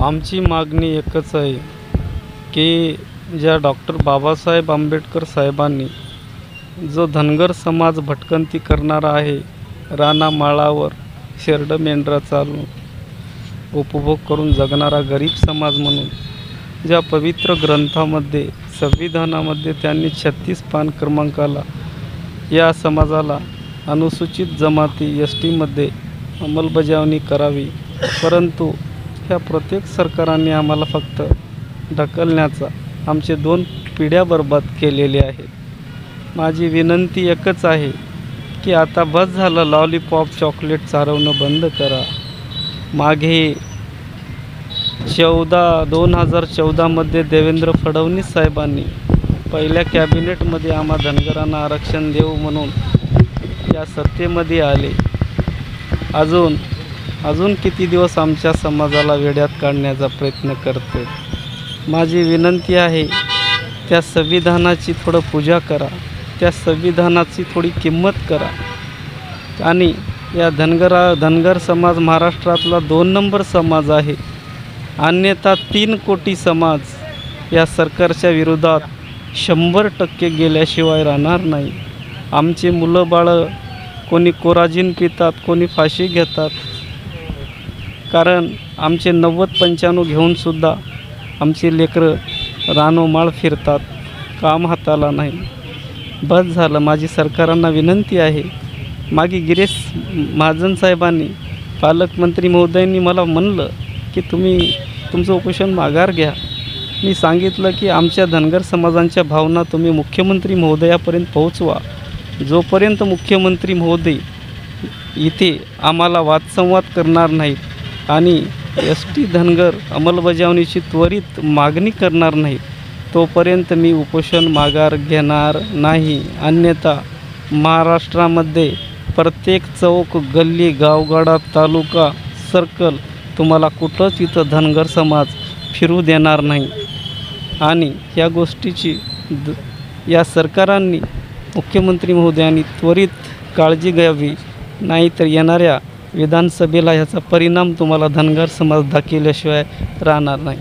आमची मागणी एकच आहे की ज्या डॉक्टर बाबासाहेब आंबेडकर साहेबांनी जो धनगर समाज भटकंती करणारा आहे रानामाळावर शेरडं मेंढरा चालून उपभोग करून जगणारा गरीब समाज म्हणून ज्या पवित्र ग्रंथामध्ये संविधानामध्ये त्यांनी छत्तीस पान क्रमांकाला या समाजाला अनुसूचित जमाती एस टीमध्ये अंमलबजावणी करावी परंतु ह्या प्रत्येक सरकारांनी आम्हाला फक्त ढकलण्याचा आमचे दोन पिढ्या बरबाद केलेले आहेत. माझी विनंती एकच आहे की आता बस झालं लॉलीपॉप चॉकलेट चारवणं बंद करा. मागे चौदा दोन हजार चौदामध्ये देवेंद्र फडणवीस साहेबांनी पहिल्या कॅबिनेटमध्ये आम्हा धनगरांना आरक्षण देऊ म्हणून या सत्तेमध्ये आले. अजून अजून किती दिवस आमच्या समाजाला वेड्यात काढण्याचा प्रयत्न करते माझी विनंती आहे त्या संविधानाची थोडं पूजा करा. त्या संविधानाची थोडी किंमत करा. आणि या धनगरा धनगर समाज महाराष्ट्रातला दोन नंबर समाज आहे. अन्यथा तीन कोटी समाज या सरकारच्या विरोधात शंभर टक्के गेल्याशिवाय राहणार नाही. आमची मुलं बाळं कोणी कोराजीन पितात कोणी फाशी घेतात. कारण आमचे नव्वद पंच्याण्णव घेऊनसुद्धा आमची लेकरं रानोमाळ फिरतात काम हाताला नाही. बस झालं. माझी सरकारांना विनंती आहे मागे गिरीश महाजन साहेबांनी पालकमंत्री महोदयांनी मला म्हणलं की तुम्ही तुमचं उपोषण माघार घ्या. मी सांगितलं की आमच्या धनगर समाजांच्या भावना तुम्ही मुख्यमंत्री महोदयापर्यंत पोहोचवा. जोपर्यंत मुख्यमंत्री महोदय इथे आम्हाला वादसंवाद करणार नाहीत आणि एस टी धनगर अंमलबजावणीची त्वरित मागणी करणार नाही तोपर्यंत मी उपोषण माघार घेणार नाही. अन्यथा महाराष्ट्रामध्ये प्रत्येक चौक गल्ली गावगाडा तालुका सर्कल तुम्हाला कुठंच इथं धनगर समाज फिरू देणार नाही. आणि या गोष्टीची द या सरकारांनी मुख्यमंत्री महोदयांनी त्वरित काळजी घ्यावी नाहीतर येणाऱ्या विधानसभेला ह्याचा परिणाम तुम्हाला धनगर समाज दाखवल्याशिवाय राहणार नाही.